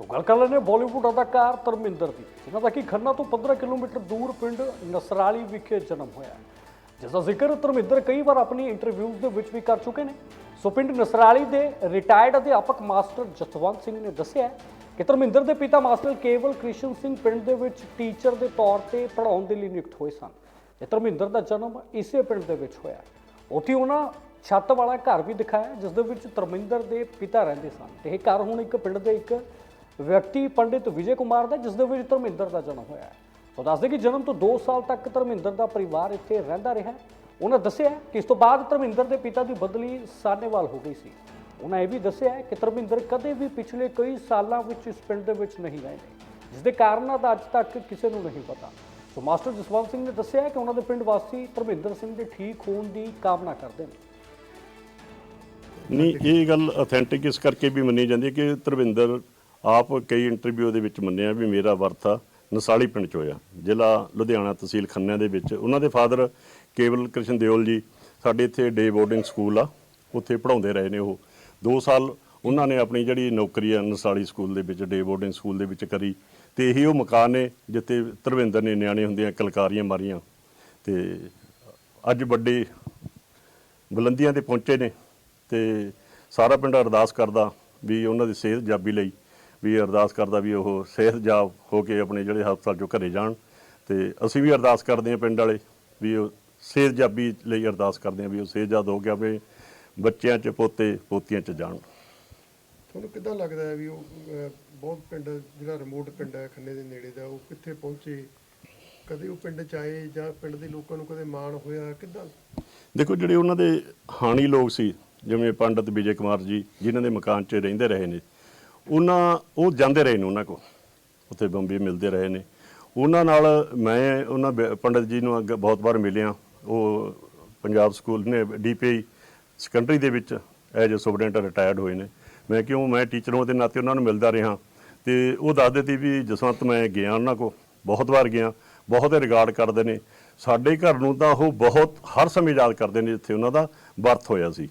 ਸੋ ਗੱਲ ਕਰ ਲੈਂਦੇ ਹਾਂ ਬਾਲੀਵੁੱਡ ਅਦਾਕਾਰ ਧਰਮਿੰਦਰ ਦੀ। ਜਿਨ੍ਹਾਂ ਦਾ ਕਿ ਖੰਨਾ ਤੋਂ 15 ਕਿਲੋਮੀਟਰ ਦੂਰ ਪਿੰਡ ਨਸਰਾਲੀ ਵਿਖੇ ਜਨਮ ਹੋਇਆ ਜਿਸ ਦਾ ਜ਼ਿਕਰ ਧਰਮਿੰਦਰ ਕਈ ਵਾਰ ਆਪਣੀ ਇੰਟਰਵਿਊਜ਼ ਦੇ ਵਿੱਚ ਵੀ ਕਰ ਚੁੱਕੇ ਨੇ। ਸੋ ਪਿੰਡ ਨਸਰਾਲੀ ਦੇ ਰਿਟਾਇਰਡ ਅਧਿਆਪਕ ਮਾਸਟਰ ਜਸਵੰਤ ਸਿੰਘ ਨੇ ਦੱਸਿਆ ਕਿ ਧਰਮਿੰਦਰ ਦੇ ਪਿਤਾ ਮਾਸਟਰ ਕੇਵਲ ਕ੍ਰਿਸ਼ਨ ਸਿੰਘ ਪਿੰਡ ਦੇ ਵਿੱਚ ਟੀਚਰ ਦੇ ਤੌਰ ਤੇ ਪੜ੍ਹਾਉਣ ਦੇ ਲਈ ਨਿਯੁਕਤ ਹੋਏ ਸਨ। ਤੇ ਧਰਮਿੰਦਰ ਦਾ ਜਨਮ ਇਸੇ ਪਿੰਡ ਦੇ ਵਿੱਚ ਹੋਇਆ ਉੱਥੇ ਉਹਨਾਂ ਛੱਤ ਵਾਲਾ ਘਰ ਵੀ ਦਿਖਾਇਆ, ਜਿਸ ਦੇ ਵਿੱਚ ਧਰਮਿੰਦਰ ਦੇ ਪਿਤਾ ਰਹਿੰਦੇ ਸਨ। ਤੇ ਇਹ ਘਰ ਹੁਣ ਇੱਕ ਪਿੰਡ ਦੇ ਇੱਕ ਵਿਅਕਤੀ ਪੰਡਿਤ ਵਿਜੇ ਕੁਮਾਰ ਦਾ ਜਿਸ ਦੇ ਵਿੱਚ ਧਰਮਿੰਦਰ ਦਾ ਜਨਮ ਹੋਇਆ ਹੈ। ਸੋ ਦੱਸਦੇ ਕਿ ਜਨਮ ਤੋਂ 2 ਸਾਲ ਤੱਕ ਧਰਮਿੰਦਰ ਦਾ ਪਰਿਵਾਰ ਇੱਥੇ ਰਹਿੰਦਾ ਰਿਹਾ ਉਹਨਾਂ ਦੱਸਿਆ ਕਿ ਇਸ ਤੋਂ ਬਾਅਦ ਧਰਮਿੰਦਰ ਦੇ ਪਿਤਾ ਦੀ ਬਦਲੀ ਸਾਨੇਵਾਲ ਹੋ ਗਈ ਸੀ। ਉਹਨਾਂ ਇਹ ਵੀ ਦੱਸਿਆ ਕਿ ਧਰਮਿੰਦਰ ਕਦੇ ਵੀ ਪਿਛਲੇ ਕਈ ਸਾਲਾਂ ਵਿੱਚ ਇਸ ਪਿੰਡ ਦੇ ਵਿੱਚ ਨਹੀਂ ਰਹੇ। ਨੇ ਜਿਸ ਦੇ ਕਾਰਨਾਂ ਦਾ ਅੱਜ ਤੱਕ ਕਿਸੇ ਨੂੰ ਨਹੀਂ ਪਤਾ। ਸੋ ਮਾਸਟਰ ਜਸਵੰਤ ਸਿੰਘ ਨੇ ਦੱਸਿਆ ਕਿ ਉਹਨਾਂ ਦੇ ਪਿੰਡ ਵਾਸੀ ਧਰਮਿੰਦਰ ਸਿੰਘ ਦੇ ਠੀਕ ਹੋਣ ਦੀ ਕਾਮਨਾ ਕਰਦੇ ਨੇ। ਨਹੀਂ, ਇਹ ਗੱਲ ਅਥੈਂਟਿਕ ਇਸ ਕਰਕੇ ਵੀ ਮੰਨੀ ਜਾਂਦੀ ਹੈ ਕਿ ਧਰਵਿੰਦਰ ਆਪ ਕਈ ਇੰਟਰਵਿਊ ਦੇ ਵਿੱਚ ਮੰਨਿਆ ਵੀ ਮੇਰਾ ਵਰਥਾ ਨਸਾਲੀ ਪਿੰਡ ਚ ਹੋਇਆ। ਜ਼ਿਲ੍ਹਾ ਲੁਧਿਆਣਾ ਤਹਿਸੀਲ ਖੰਨਾ ਦੇ ਵਿੱਚ। ਉਹਨਾਂ ਦੇ ਫਾਦਰ ਕੇਵਲ ਕ੍ਰਿਸ਼ਨ ਦਿਓਲ ਜੀ, ਸਾਡੇ ਇੱਥੇ ਡੇ ਬੋਰਡਿੰਗ ਸਕੂਲ ਆ, ਉੱਥੇ ਪੜ੍ਹਾਉਂਦੇ ਰਹੇ ਨੇ ਉਹ। 2 ਸਾਲ ਉਹਨਾਂ ਨੇ ਆਪਣੀ ਜਿਹੜੀ ਨੌਕਰੀ ਆ ਨਸਾਲੀ ਸਕੂਲ ਦੇ ਵਿੱਚ, ਡੇ ਬੋਰਡਿੰਗ ਸਕੂਲ ਦੇ ਵਿੱਚ ਕਰੀ। ਤੇ ਇਹੀ ਉਹ ਮਕਾਨ ਨੇ ਜਿੱਥੇ ਧਰਵਿੰਦਰ ਨੇ ਨਿਆਣੇ ਹੁੰਦਿਆਂ ਕਲਕਾਰੀਆਂ ਮਾਰੀਆਂ। ਤੇ ਅੱਜ ਵੱਡੇ ਬੁਲੰਦੀਆਂ ਤੇ ਪਹੁੰਚੇ ਨੇ। ਤੇ ਸਾਰਾ ਪਿੰਡ ਅਰਦਾਸ ਕਰਦਾ ਵੀ ਉਹਨਾਂ ਦੀ ਸਿਹਤ ਜਾਬੀ ਲਈ। ਵੀ ਅਰਦਾਸ ਕਰਦਾ ਵੀ ਉਹ ਸਿਹਤ ਜਾਬ ਹੋ ਕੇ ਆਪਣੇ ਜਿਹੜੇ ਹਸਪਤਾਲ ਚੋਂ ਘਰੇ ਜਾਣ ਤੇ ਅਸੀਂ ਵੀ ਅਰਦਾਸ ਕਰਦੇ ਹਾਂ ਪਿੰਡ ਵਾਲੇ ਵੀ ਉਹ ਸਿਹਤ ਜਾਬੀ ਲਈ ਅਰਦਾਸ ਕਰਦੇ ਹਾਂ ਵੀ ਉਹ ਸਿਹਤਯਾਬ ਹੋ ਗਿਆ ਵੀ ਬੱਚਿਆਂ 'ਚ ਪੋਤੇ ਪੋਤੀਆਂ 'ਚ ਜਾਣ। ਤੁਹਾਨੂੰ ਕਿੱਦਾਂ ਲੱਗਦਾ ਹੈ ਵੀ ਉਹ ਅਹ, ਬਹੁਤ ਪਿੰਡ ਜਿਹੜਾ ਰਿਮੋਟ ਪਿੰਡ ਹੈ ਖੰਨੇ ਦੇ ਨੇੜੇ ਦਾ ਉਹ ਕਿੱਥੇ ਪਹੁੰਚੇ? ਕਦੇ ਉਹ ਪਿੰਡ ਚ ਆਏ ਜਾਂ ਪਿੰਡ ਦੇ ਲੋਕਾਂ ਨੂੰ ਕਦੇ ਮਾਣ ਹੋਇਆ? ਕਿੱਦਾਂ? ਦੇਖੋ ਜਿਹੜੇ ਉਹਨਾਂ ਦੇ ਹਾਣੀ ਲੋਕ ਸੀ ਜਿਵੇਂ ਪੰਡਤ ਵਿਜੇ ਕੁਮਾਰ ਜੀ ਜਿਨ੍ਹਾਂ ਦੇ ਮਕਾਨ 'ਚ ਰਹਿੰਦੇ ਰਹੇ ਨੇ ਉਹਨਾਂ, ਉਹ ਜਾਂਦੇ ਰਹੇ ਨੇ ਉਹਨਾਂ ਕੋਲ। ਉੱਥੇ ਬੰਬੀ ਮਿਲਦੇ ਰਹੇ ਨੇ। ਉਹਨਾਂ ਨਾਲ ਮੈਂ, ਉਹਨਾਂ ਬ- ਪੰਡਤ ਜੀ ਨੂੰ ਅੱਗੇ ਬਹੁਤ ਵਾਰ ਮਿਲਿਆ। ਉਹ ਪੰਜਾਬ ਸਕੂਲ ਨੇ, ਡੀਪੀਆਈ ਸੈਕੰਡਰੀ ਦੇ ਵਿੱਚ ਐਜ ਸੁਪਰਡੈਂਟ ਰਿਟਾਇਰਡ ਹੋਏ ਨੇ। ਮੈਂ ਕਿਉਂ, ਮੈਂ ਟੀਚਰ ਹੋਣ ਦੇ ਨਾਤੇ ਉਹਨਾਂ ਨੂੰ ਮਿਲਦਾ ਰਿਹਾ। ਤੇ ਉਹ ਦੱਸਦੇ ਸੀ ਵੀ ਜਸਵੰਤ, ਮੈਂ ਗਿਆ ਉਹਨਾਂ ਕੋ ਬਹੁਤ ਵਾਰ ਗਿਆ। ਬਹੁਤ ਰਿਗਾਰਡ ਕਰਦੇ ਨੇ। ਸਾਡੇ ਘਰ ਨੂੰ ਤਾਂ ਉਹ ਬਹੁਤ, ਹਰ ਸਮੇਂ ਯਾਦ ਕਰਦੇ ਨੇ ਜਿੱਥੇ ਉਹਨਾਂ ਦਾ ਬਰਥ ਹੋਇਆ ਸੀ।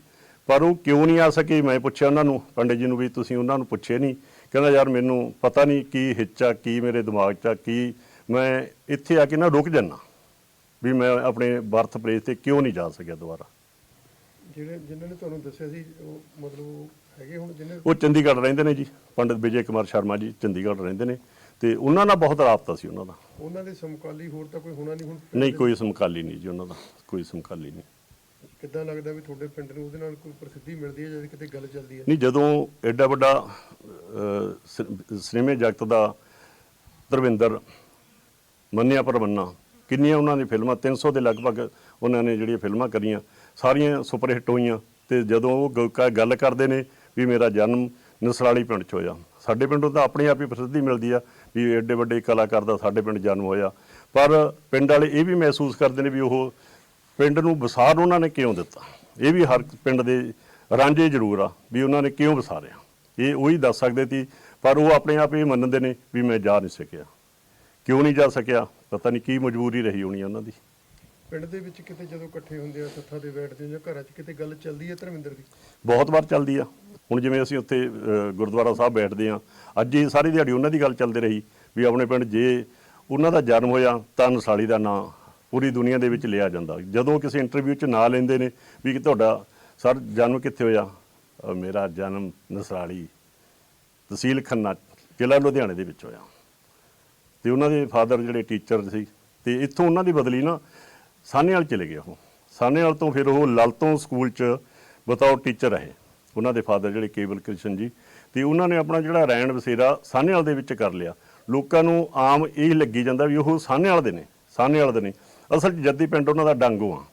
ਪਰ ਉਹ ਕਿਉਂ ਨਹੀਂ ਆ ਸਕੇ? ਮੈਂ ਪੁੱਛਿਆ ਉਹਨਾਂ ਨੂੰ ਪੰਡਿਤ ਜੀ ਨੂੰ ਵੀ ਤੁਸੀਂ ਉਹਨਾਂ ਨੂੰ ਪੁੱਛੇ ਨਹੀਂ। ਕਹਿੰਦਾ ਯਾਰ ਮੈਨੂੰ ਪਤਾ ਨਹੀਂ ਕੀ ਹਿੱਚਾ ਕੀ ਮੇਰੇ ਦਿਮਾਗ 'ਚ ਆ ਕੀ ਮੈਂ ਇੱਥੇ ਆ ਕੇ ਨਾ ਰੁਕ ਜੰਨਾ ਵੀ ਮੈਂ ਆਪਣੇ ਬਰਥ ਪਲੇਸ ਤੇ ਕਿਉਂ ਨਹੀਂ ਜਾ ਸਕਿਆ ਦੁਬਾਰਾ? ਜਿਹੜੇ ਜਿਨ੍ਹਾਂ ਨੇ ਤੁਹਾਨੂੰ ਦੱਸਿਆ ਸੀ ਉਹ ਮਤਲਬ ਉਹ ਹੈਗੇ ਹੁਣ ਜਿਹਨੇ ਉਹ ਚੰਡੀਗੜ੍ਹ ਰਹਿੰਦੇ ਨੇ ਜੀ ਪੰਡਿਤ ਵਿਜੇ ਕੁਮਾਰ ਸ਼ਰਮਾ ਜੀ ਚੰਡੀਗੜ੍ਹ ਰਹਿੰਦੇ ਨੇ ਤੇ ਉਹਨਾਂ ਨਾਲ ਬਹੁਤ ਰਾਬਤਾ ਸੀ ਉਹਨਾਂ ਦਾ। ਉਹਨਾਂ ਦੇ ਸਮਕਾਲੀ ਹੋਰ ਤਾਂ ਕੋਈ ਹੋਣਾ ਨਹੀਂ ਹੁਣ? ਨਹੀਂ ਕੋਈ ਸਮਕਾਲੀ ਨਹੀਂ ਜੀ ਉਹਨਾਂ ਦਾ ਕੋਈ ਸਮਕਾਲੀ ਨਹੀਂ। ਕਿੱਦਾਂ ਲੱਗਦਾ ਵੀ ਤੁਹਾਡੇ ਪਿੰਡ ਨੂੰ ਉਹਦੇ ਨਾਲ ਕੋਈ ਪ੍ਰਸਿੱਧੀ ਮਿਲਦੀ ਹੈ ਜਦ ਕਿਤੇ ਗੱਲ ਚੱਲਦੀ ਹੈ? ਨਹੀਂ ਜਦੋਂ ਐਡਾ ਵੱਡਾ ਅਹ, ਸਿਨੇਮੇ ਜਗਤ ਦਾ ਧਰਵਿੰਦਰ ਮੰਨਿਆ ਪਰਮੰਨਾ ਕਿੰਨੀਆਂ ਉਹਨਾਂ ਦੀ ਫਿਲਮਾਂ 300 ਦੇ ਲਗਭਗ ਉਹਨਾਂ ਨੇ ਜਿਹੜੀਆਂ ਫਿਲਮਾਂ ਕਰੀਆਂ ਸਾਰੀਆਂ ਸੁਪਰ ਹਿੱਟ ਹੋਈਆਂ ਤੇ ਜਦੋਂ ਉਹ ਗੱਲ ਕਰਦੇ ਨੇ ਵੀ ਮੇਰਾ ਜਨਮ ਨਸਰਾਲੀ ਪਿੰਡ 'ਚ ਹੋਇਆ। ਸਾਡੇ ਪਿੰਡੋਂ ਤਾਂ ਆਪਣੇ ਆਪ ਹੀ ਪ੍ਰਸਿੱਧੀ ਮਿਲਦੀ ਆ ਵੀ ਐਡੇ ਵੱਡੇ ਕਲਾਕਾਰ ਦਾ ਸਾਡੇ ਪਿੰਡ ਜਨਮ ਹੋਇਆ। ਪਰ ਪਿੰਡ ਵਾਲੇ ਇਹ ਵੀ ਮਹਿਸੂਸ ਕਰਦੇ ਨੇ ਵੀ ਉਹ ਪਿੰਡ ਨੂੰ ਵਿਸਾਰ ਉਹਨਾਂ ਨੇ ਕਿਉਂ ਦਿੱਤਾ? ਇਹ ਵੀ ਹਰ ਪਿੰਡ ਦੇ ਰਾਂਝੇ ਜ਼ਰੂਰ ਆ ਵੀ ਉਹਨਾਂ ਨੇ ਕਿਉਂ ਵਿਸਾਰਿਆ? ਇਹ ਉਹੀ ਦੱਸ ਸਕਦੇ ਸੀ ਪਰ ਉਹ ਆਪਣੇ ਆਪ ਹੀ ਮੰਨਦੇ ਨੇ ਵੀ ਮੈਂ ਜਾ ਨਹੀਂ ਸਕਿਆ। ਕਿਉਂ ਨਹੀਂ ਜਾ ਸਕਿਆ? ਪਤਾ ਨਹੀਂ ਕੀ ਮਜਬੂਰੀ ਰਹੀ ਹੋਣੀ ਉਹਨਾਂ ਦੀ। ਪਿੰਡ ਦੇ ਵਿੱਚ ਕਿਤੇ ਜਦੋਂ ਇਕੱਠੇ ਹੁੰਦੇ ਆ ਸੱਥਾਂ ਤੇ ਬੈਠਦੇ ਜਾਂ ਘਰਾਂ 'ਚ ਕਿਤੇ ਗੱਲ ਚੱਲਦੀ ਹੈ ਧਰਮਿੰਦਰ ਦੀ? ਬਹੁਤ ਵਾਰ ਚੱਲਦੀ ਆ। ਹੁਣ ਜਿਵੇਂ ਅਸੀਂ ਉੱਥੇ ਅ, ਗੁਰਦੁਆਰਾ ਸਾਹਿਬ ਬੈਠਦੇ ਆ ਅੱਜ ਹੀ ਸਾਰੀ ਦਿਹਾੜੀ ਉਹਨਾਂ ਦੀ ਗੱਲ ਚੱਲਦੀ ਰਹੀ ਵੀ ਆਪਣੇ ਪਿੰਡ ਜੇ ਉਹਨਾਂ ਦਾ ਜਨਮ ਹੋਇਆ ਤਾਂ ਨਸਾਲੀ ਦਾ ਨਾਂ ਪੂਰੀ ਦੁਨੀਆ ਦੇ ਵਿੱਚ ਲਿਆ ਜਾਂਦਾ। ਜਦੋਂ ਕਿਸੇ ਇੰਟਰਵਿਊ 'ਚ ਨਾਂ ਲੈਂਦੇ ਨੇ ਵੀ ਕਿ ਤੁਹਾਡਾ ਸਰ ਜਨਮ ਕਿੱਥੇ ਹੋਇਆ? ਅ, ਮੇਰਾ ਜਨਮ ਨਸਰਾਲੀ ਤਹਿਸੀਲ ਖੰਨਾ ਜ਼ਿਲ੍ਹਾ ਲੁਧਿਆਣੇ ਦੇ ਵਿੱਚ ਹੋਇਆ। ਤੇ ਉਹਨਾਂ ਦੇ ਫਾਦਰ ਜਿਹੜੇ ਟੀਚਰ ਸੀ ਤੇ ਇੱਥੋਂ ਉਹਨਾਂ ਦੀ ਬਦਲੀ ਨਾ ਸਾਨੇਵਾਲ ਚਲੇ ਗਏ ਉਹ। ਸਾਨੇਵਾਲ ਤੋਂ ਫਿਰ ਉਹ ਲਲਤੋਂ ਸਕੂਲ 'ਚ ਬਤੌਰ ਟੀਚਰ ਰਹੇ। ਉਹਨਾਂ ਦੇ ਫਾਦਰ ਜਿਹੜੇ ਕੇਵਲ ਕ੍ਰਿਸ਼ਨ ਜੀ ਤੇ ਉਹਨਾਂ ਨੇ ਆਪਣਾ ਜਿਹੜਾ ਰੈਣ ਬਸੇਰਾ ਸਾਨੇਵਾਲ ਦੇ ਵਿੱਚ ਕਰ ਲਿਆ। ਲੋਕਾਂ ਨੂੰ ਆਮ ਇਹ ਲੱਗੀ ਜਾਂਦਾ ਵੀ ਉਹ ਸਾਹਨੇਵਾਲ ਦੇ ਨੇ ਸਾਨੇਵਾਲ ਦੇ ਨੇ। ਅਸਲ 'ਚ ਜੱਦੀ ਪਿੰਡ ਉਹਨਾਂ ਦਾ ਡਾਂਗੋ ਆ।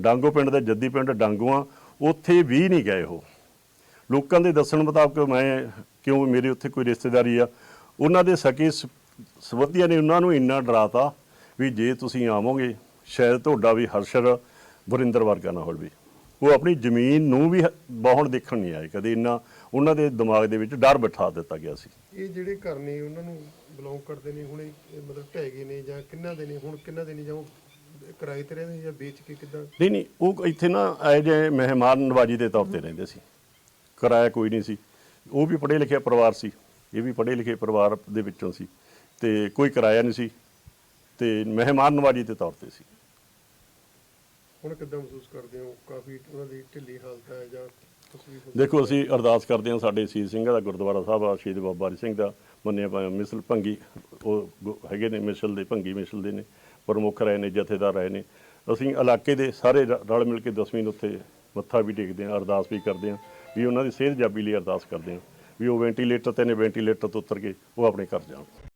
ਡਾਂਗੋ ਪਿੰਡ ਦਾ ਜੱਦੀ ਪਿੰਡ ਡਾਂਗੋ ਆ। ਉੱਥੇ ਵੀ ਨਹੀਂ ਗਏ ਉਹ। ਲੋਕਾਂ ਦੇ ਦੱਸਣ ਮੁਤਾਬਕ ਮੈਂ ਕਿਉਂ ਮੇਰੇ ਉੱਥੇ ਕੋਈ ਰਿਸ਼ਤੇਦਾਰੀ ਆ? ਉਹਨਾਂ ਦੇ ਸਕੇ ਸ- ਸਬੰਧੀਆਂ ਨੇ ਉਹਨਾਂ ਨੂੰ ਇੰਨਾ ਡਰਾਤਾ ਵੀ ਜੇ ਤੁਸੀਂ ਆਵੋਗੇ, ਸ਼ਾਇਦ ਤੁਹਾਡਾ ਵੀ ਹਰਸ਼ਰ ਵਰਿੰਦਰ ਵਰਗਾ ਨਾ ਹੋਵੇ। ਉਹ ਆਪਣੀ ਜ਼ਮੀਨ ਨੂੰ ਵੀ ਵਾਹੁਣ ਦੇਖਣ ਨਹੀਂ ਆਏ ਕਦੇ ਇੰਨਾ ਉਹਨਾਂ ਦੇ ਦਿਮਾਗ ਦੇ ਵਿੱਚ ਡਰ ਬਿਠਾ ਦਿੱਤਾ ਗਿਆ ਸੀ। ਇਹ ਜਿਹੜੇ ਘਰ ਨੇ ਉਹਨਾਂ ਨੂੰ ਬਿਲੋਂਗ ਕਰਦੇ ਨੇ ਹੁਣ ਇਹ ਮਤਲਬ ਢਹਿ ਗਏ ਨੇ ਜਾਂ ਕਿੰਨਾ ਦੇ ਨੇ ਹੁਣ ਕਿੰਨਾ ਦੇ ਨੇ ਜਾਂ ਉਹ ਕਿਰਾਏ ਤੇ ਰਹਿੰਦੇ ਜਾਂ ਵੇਚ ਕੇ ਕਿੱਦਾਂ? ਨਹੀਂ ਨਹੀਂ ਉਹ ਇੱਥੇ ਨਾ ਆਏ ਜੇ ਮਹਿਮਾਨ ਨਵਾਜੀ ਦੇ ਤੌਰ ਤੇ ਰਹਿੰਦੇ ਸੀ। ਕਿਰਾਇਆ ਕੋਈ ਨਹੀਂ ਸੀ। ਉਹ ਵੀ ਪੜ੍ਹੇ ਲਿਖਿਆ ਪਰਿਵਾਰ ਸੀ। ਇਹ ਵੀ ਪੜ੍ਹੇ ਲਿਖੇ ਪਰਿਵਾਰ ਦੇ ਵਿੱਚੋਂ ਸੀ। ਤੇ ਕੋਈ ਕਿਰਾਇਆ ਨਹੀਂ ਸੀ। ਤੇ ਮਹਿਮਾਨ ਨਵਾਜੀ ਦੇ ਤੌਰ ਤੇ ਸੀ। ਹੁਣ ਕਿੱਦਾਂ ਮਹਿਸੂਸ ਕਰਦੇ ਹੋ? ਕਾਫੀ ਉਹਨਾਂ ਦੀ ਢਿੱਲੀ ਹਾਲਤ ਹੈ ਜਾਂ ਵੀ ਦੇਖੋ ਅਸੀਂ ਅਰਦਾਸ ਕਰਦੇ ਹਾਂ ਸਾਡੇ ਸ਼ਹੀਦ ਸਿੰਘਾਂ ਦਾ ਗੁਰਦੁਆਰਾ ਸਾਹਿਬ ਆ ਸ਼ਹੀਦ ਬਾਬਾ ਜੀ ਸਿੰਘ ਦਾ ਮੰਨਿਆ ਹੋਇਆ ਮਿਸਲ ਭੰਗੀ ਉਹ ਗੁ- ਹੈਗੇ ਨੇ ਮਿਸਲ ਦੇ ਭੰਗੀ ਮਿਸਲ ਦੇ ਨੇ ਪ੍ਰਮੁੱਖ ਰਹੇ ਨੇ ਜਥੇਦਾਰ ਰਹੇ ਨੇ। ਅਸੀਂ ਇਲਾਕੇ ਦੇ ਸਾਰੇ ਰ- ਰਲ ਮਿਲ ਕੇ ਦਸਵੀਂ ਨੂੰ ਉੱਥੇ ਮੱਥਾ ਵੀ ਟੇਕਦੇ ਹਾਂ ਅਰਦਾਸ ਵੀ ਕਰਦੇ ਹਾਂ ਵੀ ਉਹਨਾਂ ਦੀ ਸਿਹਤ ਜਾਬੀ ਲਈ ਅਰਦਾਸ ਕਰਦੇ ਹਾਂ ਵੀ ਉਹ ਵੈਂਟੀਲੇਟਰ ਤੇ ਨੇ ਵੈਂਟੀਲੇਟਰ ਤੋਂ ਉਤਰ ਕੇ ਉਹ ਆਪਣੇ ਘਰ ਜਾਣ।